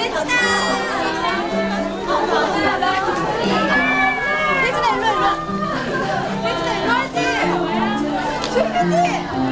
혜진아 혜진아 일로 일로 와 혜진아 일로 하지 조용히